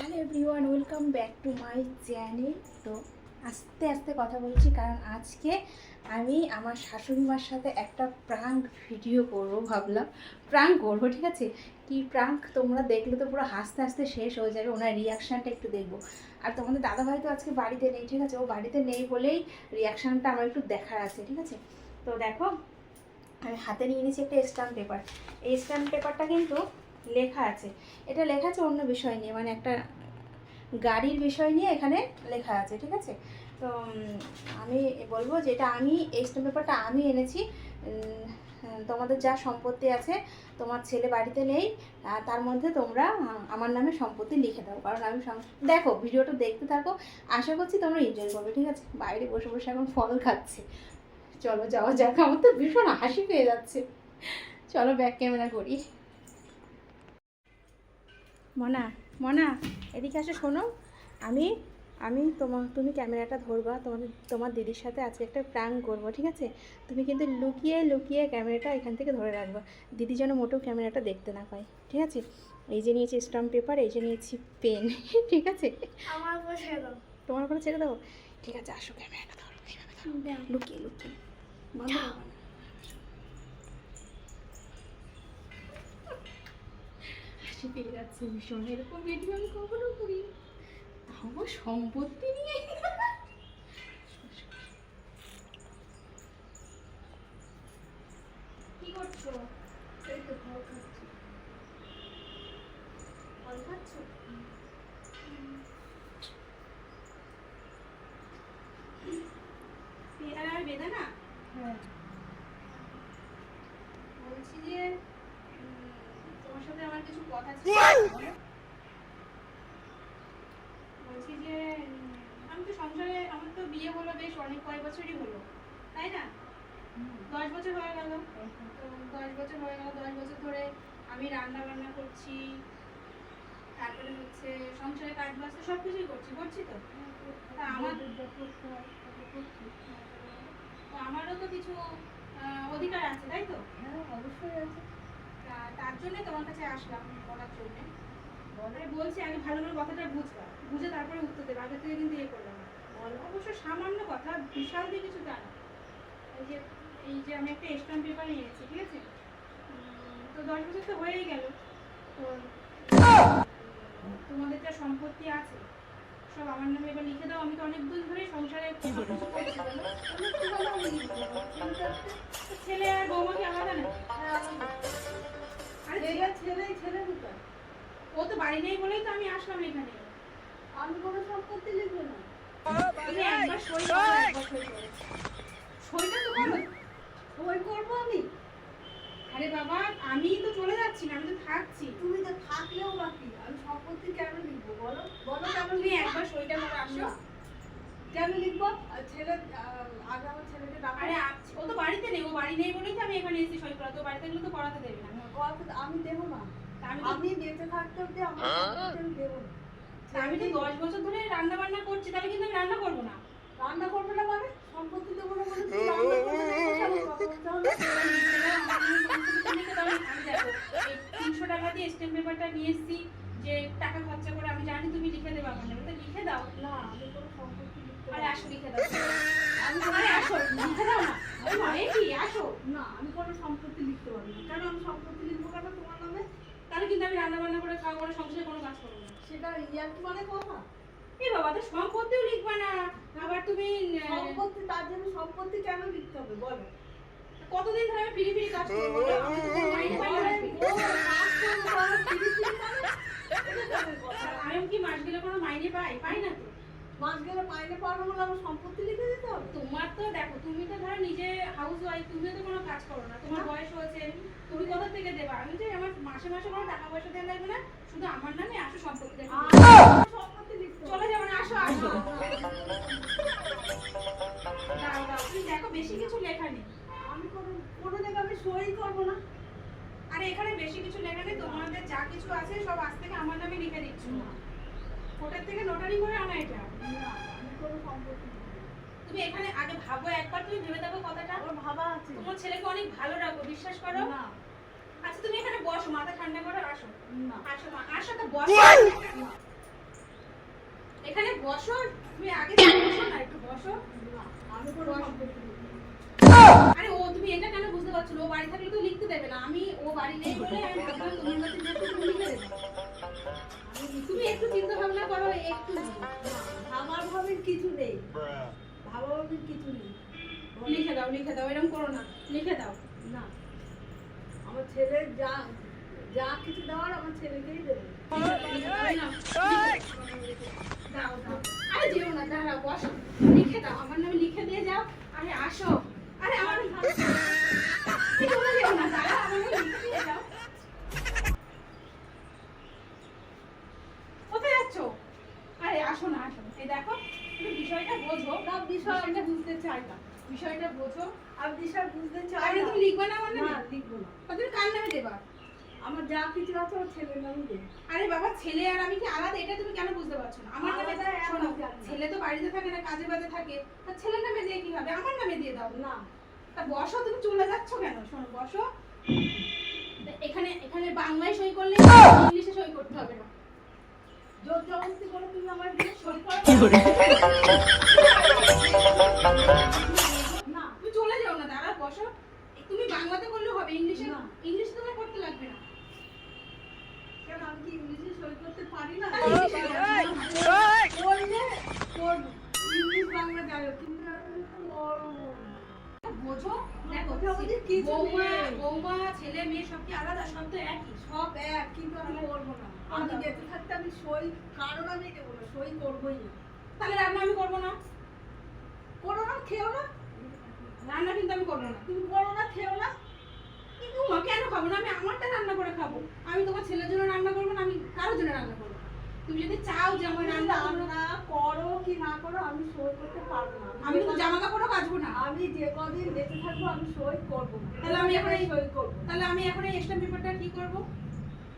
Hello everyone welcome back to my channel তো আস্তে আস্তে কথা বলছি, কারণ আজকে আমি আমার শাশুড়ি মার সাথে একটা প্রাঙ্ক ভিডিও করব ভাবলাম। প্রাঙ্ক করব, ঠিক আছে? কি প্রাঙ্ক তোমরা দেখলে তো পুরো হাসতে হাসতে শেষ হয়ে যাবে, ওনার রিয়াকশানটা একটু দেখব। আর তোমাদের দাদাভাই তো আজকে বাড়িতে নেই, ঠিক আছে? ও বাড়িতে নেই বলেই রিয়াকশানটা আমার একটু দেখার আছে, ঠিক আছে? তো দেখো আমি হাতে নিয়ে নিয়েছি একটা স্ট্যাম্প পেপার এই স্ট্যাম্প পেপারটা কিন্তু লেখা আছে। এটা লেখা আছে অন্য বিষয় নিয়ে মানে একটা গাড়ির বিষয় নিয়ে এখানে লেখা আছে, ঠিক আছে? তো আমি বলব যে এটা আমি, এই স্ট্যাম্প পেপারটা আমি এনেছি। তোমাদের যা সম্পত্তি আছে, তোমার ছেলে বাড়িতে নেই তার মধ্যে তোমরা আমার নামে সম্পত্তি লিখে দাও। কারণ আমি দেখো, ভিডিওটা দেখতে থাকো, আশা করছি তোমরা এনজয় করবে, ঠিক আছে? বাইরে বসে বসে এখন ফল খাচ্ছে। চলো যাওয়া যাক আমার তো ভীষণ হাসি পেয়ে যাচ্ছে। চলো ব্যাক ক্যামেরা করি। মনা মনা এদিকে আসো শোনো। আমি আমি তোমার তুমি ক্যামেরাটা ধরবা তোমাদের তোমার দিদির সাথে আজকে একটা প্র্যাঙ্ক করব ঠিক আছে? তুমি কিন্তু লুকিয়ে লুকিয়ে ক্যামেরাটা এখান থেকে ধরে রাখবা। দিদি যেন মোটেও ক্যামেরাটা দেখতে না পায় ঠিক আছে? এই যে নিয়েছি স্টাম্প পেপার এই যে নিয়েছি পেন ঠিক আছে? আমার বসে দাও। তোমার উপরে ছেড়ে দেবো ঠিক আছে আসো ক্যামেরাটা ধরো লুকিয়ে লুকিয়ে। হাসি পেয়ে যাচ্ছে ভীষণ। এরকম ভিডিও আমি কখনো করি তাও সম্পত্তি নিয়ে। কি করছ? এই তো ফল খাচ্ছি। ফল খাচ্ছো পেয়ারা আর বেদানা হ্যাঁ বলছি যে তোমার সাথে আমার কিছু কথা ছিল। বলছি যে আমি তো সংসারে আমার তো বিয়ে হলো বেশ অনেক কয়েক বছরই হলো তাই না? দশ বছর হয়ে গেল। তো দশ বছর হয়ে গেল দশ বছর ধরে আমি রান্না বান্না করছি তারপরে হচ্ছে সংসারে কাজ বাজ তো সব কিছুই করছি করছি তো? তা আমার তো আমারও তো কিছু অধিকার আছে তাই তো? হ্যাঁ অবশ্যই আছে। তা তার জন্য তোমার কাছে আসলাম বলার জন্য। বলে। বলছি আগে ভালো করে কথাটা বুঝবা বুঝে তারপরে উত্তর দেবে আগে থেকে কিন্তু ইয়ে করলাম। বল। অবশ্য সামান্য কথা বিশাল দিয়ে কিছু জানো। এই যে এই যে আমি একটা স্ট্যাম্প পেপার নিয়েছি ঠিক আছে? তো দশ বছর তো হয়েই গেল। তো তোমাদের যা সম্পত্তি আছে সব আমার নামে এবার লিখে দাও। আমি তো অনেক দিন ধরেই সংসারে আর বৌমাকে ছেলে ছেলে ছেলে ও তো বাড়ি নেই বলেই তো আমি আসলাম এখানে আমি কোনো সম্পত্তি লিখব না তো করো ওই করব আমি আরে বাবা আমি তো চলে যাচ্ছি না আমি তো থাকছি তুমি তো থাকলেও বাকি আমি সম্পত্তি কেন লিখব বলো বলো কেন তুমি লিখব? একবার সইটা করে আসো না। কেন লিখব আর ছেলে আহ, আগে আমার ছেলেকে ডাকো আরে আচ্ছা, ও তো বাড়িতে নেই ও বাড়ি নেই বলেই তো আমি এখানে এসেছি সই করা তো বাড়িতে গেলে তো করাতে দেবে না কথা আমি দেবো না। আমি বেঁচে থাকতে অব্দি আমার সম্পত্তি আমি দেবো না। আমি তো দশ বছর ধরে রান্না বান্না করছি তাহলে কিন্তু আমি রান্না করব না। রান্না করবে না মানে? সম্পত্তি দেবো না মানে হবে? তিনশো টাকা দিয়ে স্ট্যাম্প পেপারটা নিয়ে এসেছি যে টাকা খরচা করে আমি জানি তুমি লিখে দেবে আমার নামে তো লিখে দাও। না আমি কোনো সম্পত্তি আরে আসো লিখে দাও। আমি আসো লিখে দাও না। আসো। না আমি কোনো সম্পত্তি লিখতে পারব না কেন আমি সম্পত্তি লিখব কেন তোমার নামে তাহলে কিন্তু আমি রান্না বান্না করে খাওয়া করে সংসারে কোনো কাজ করবে না সেটা ইয়ার কি মানে কথা এ বাবা তো সম্পত্তিও লিখবা না আবার তুমি সম্পত্তি তার জন্য সম্পত্তি কেন লিখতে হবে বলো কতদিন ধরে আমি ফিরি ফিরি কাজ করব মানে? আমি কি মাস গেলে কোনো মাইনে পাই পাই না তো মাস গেলে বলে আমার সম্পত্তি লিখে দিতে হবে? তোমার তো দেখো তুমি তো ধরো নিজে হাউস ওয়াইফ তুমি তো কোনো কাজ করো না। তোমার বয়স হয়েছে তুমি কোথা থেকে দেবা? আমি যে আমার মাসে মাসে কোনো টাকা পয়সা দেওয়া লাগবে না শুধু আমার নামে আসো সম্পত্তি সম্পত্তি চলে যাব না আসো আসো তুমি দেখো বেশি কিছু লেখা নেই। আমি কোনো কোনো জায়গায় আমি সই করব না। আরে এখানে বেশি কিছু লেখা নেই তোমাদের যা কিছু আছে সব আজ থেকে আমার নামে লিখে দিচ্ছ। কোর্টের থেকে নোটারি করে আনা এটা। তুমি এখানে আগে ভাবো একবার তুমি ভেবে দেখো কথাটা। আমার ভাবা আছে। তোমার ছেলেকে অনেক ভালো রাখো বিশ্বাস করো? না। আচ্ছা তুমি এখানে বসো মাথা ঠান্ডা করো আসো। না। আসো মা আসো তো বসো। এখানে বসো তুমি আগে বসো না একটু বসো। না আমি কোনো সম্পত্তি আরে ও তুমি এটা কেন বুঝতে পারছ ও বাড়ি থাকলে তো লিখতে দেবে না। আমি ও বাড়ি নেই বলে আমি ভাবলাম তোমার কাছে লিখে দেবে তুমি একটু চিন্তা ভাবনা করো একটু। আমার ভাবের কিছু নেই। ভাবা ভাবির কিছু নেই। লিখে দাও লিখে দাও এরকম করো না। লিখে দাও। না। আমার ছেলের যা যা কিছু দেওয়ার আমার ছেলেকেই দেবে। দাও দাও। আরে যেও না দাঁড়াও বসো। লিখে দাও আমার নামে লিখে দিয়ে যাও। আরে আসো। আরে আমার এই যেও না দাঁড়াও আমার লিখে দিয়ে যাও কোথায় যাচ্ছ আরে আসো না আসো এই দেখো তুমি বিষয়টা বোঝো। না বিষয়টা বুঝতে চাই না। বিষয়টা বোঝো। আমি বিষয় বুঝতে চাই না। তুমি লিখবে না আমার না নামে লিখব না। তুমি কার নামে দেবা? আমার যা কিছু আছে ছেলের নামই দেবে। আরে বাবা ছেলে আর আমি কি আলাদা? এটা তুমি কেন বুঝতে পারছ না? আমার নামে শোনো ছেলে তো বাড়িতে থাকে না কাজে বাজে থাকে। তা ছেলের নামে দিয়ে কি হবে? আমার নামে দিয়ে দাও। না। তা বসো তুমি চলে যাচ্ছ কেন? শোনো বসো। এখানে এখানে বাংলায় সই করলে ইংলিশে সই করতে হবে না। জোর জবরদস্তি করে তুমি আমার দিয়ে সই করো? বোঝো দেখো বৌমা বৌমা ছেলে মেয়ে সব কি আলাদা? সব তো একই? সব এক কিন্তু আমি করব না। আমি বেঁচে থাকতে আমি সই কারণ আমি দেবো না সই করবোই না। তাহলে রান্না আমি করব না? করো না খেও না। রান্না কিন্তু আমি করব না। তুমি করো না খেও না। কিন্তু কেন খাব না? আমি আমারটা রান্না করে খাব। আমি তোমার ছেলের জন্য রান্না করব না? আমি কারোর জন্য রান্না করব তুমি যদি চাও যে আমার রান্না রান্না করো কি না করো আমি সই করতে পারব না। আমি তো জামা কাপড়ও কাচবো না। আমি যে কদিন বেঁচে থাকব আমি সই করব। তাহলে আমি এখন এই- সই করব। তাহলে আমি এখন এই স্ট্যাম্প পেপারটা কি করব?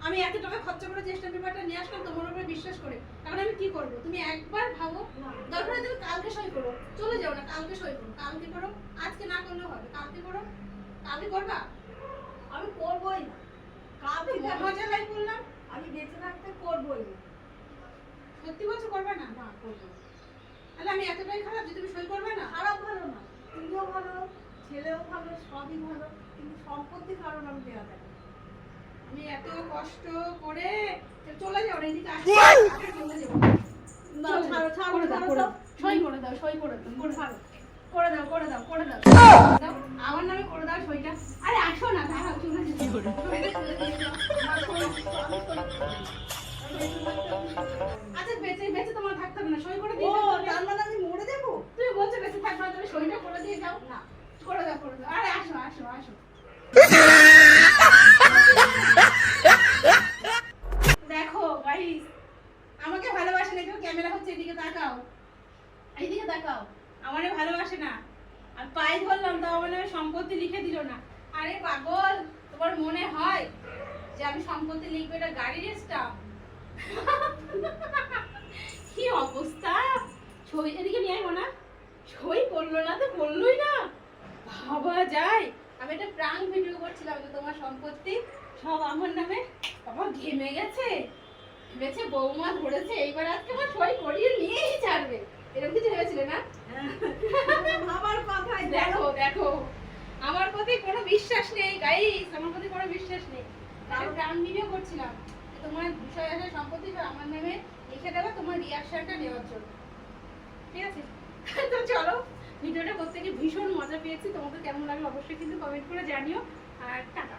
আমি এত টাকা খরচা করে যে স্ট্যাম্প পেপারটা নিয়ে আসলাম তোমার উপরে বিশ্বাস করে। এখন আমি কি করব? তুমি একবার ভাবো। দরকার তুমি কালকে সই করো। চলে যাও না কালকে সই করো। কালকে করো আজকে না করলেও হবে। কালকে করো। কালকে করবা? আমি করবোই না। আমি মজা লাই করলাম। আমি বেঁচে থাকতে করবোই না। সত্যি বলছো করবে না? না করব তাহলে আমি এতটাই খারাপ যে তুমি সই করবে না? খারাপ ভালো না। তুমিও ভালো ছেলেও ভালো সবই ভালো কিন্তু সম্পত্তি কারণ আমি দেওয়া যাবে আমি এত কষ্ট করে চলে যাও না এদিকে আসো। চলে যাও। না, ছাড়ো, ছাড়ো, করে দাও। সই করে দাও সই করে দাও। করে দাও। করে দাও করে দাও করে দাও। দাও। আমার নামে করে দাও সইটা। আরে আসো না দাঁড়াও চলে যাও। বেঁচে বেঁচে তোমার থাকতে হবে না সই করে ও দিয়ে যাও তার মানে আমি মরে যাব? তুমি বলছো বেঁচে থাকবে না তুমি সইটা করে দিয়ে যাও। না করে দাও করে দাও। আরে আসো আসো আসো। দেখো গাইস আমাকে ভালোবাসে না কেউ ক্যামেরা হচ্ছে এদিকে তাকাও। এইদিকে তাকাও। আমারে ভালোবাসে না। আর পায়ে ধরলাম তাও মানে সম্পত্তি লিখে দিল না। আরে পাগল তোমার মনে হয় যে আমি সম্পত্তি লিখব এটা গাড়ির স্টাম্প কি অবস্থা? ছবি এদিকে নিয়ে আয় না সই করল না তো করলোই না। ভাবা যায়। আমি একটা প্রাং ভিডিও করছিলাম যে তোমার সম্পত্তি। সব আমার নামে। বাবা ঘেমে গেছে। ভেবেছে বৌমা ধরেছে। এইবার আজকে আমার সই করিয়ে নিয়েই ছাড়বে। এরকম কিছু ভেবেছিলে না? আমার কথাই দেখো দেখো। আমার প্রতি কোনো বিশ্বাস নেই গাইস আমার প্রতি কোনো বিশ্বাস নেই। আমি প্রাণ ভিডিও করছিলাম। তোমার বিষয় আছে সম্পত্তি সব আমার নামে লিখে দেবে, তোমার রিয়াকশনটা নেওয়ার জন্য। ঠিক আছে? তো চলো, ভিডিওটা করতে গিয়ে ভীষণ মজা পেয়েছি। তোমাদের কেমন লাগল অবশ্যই কিন্তু কমেন্ট করে জানিও। আর টাটা।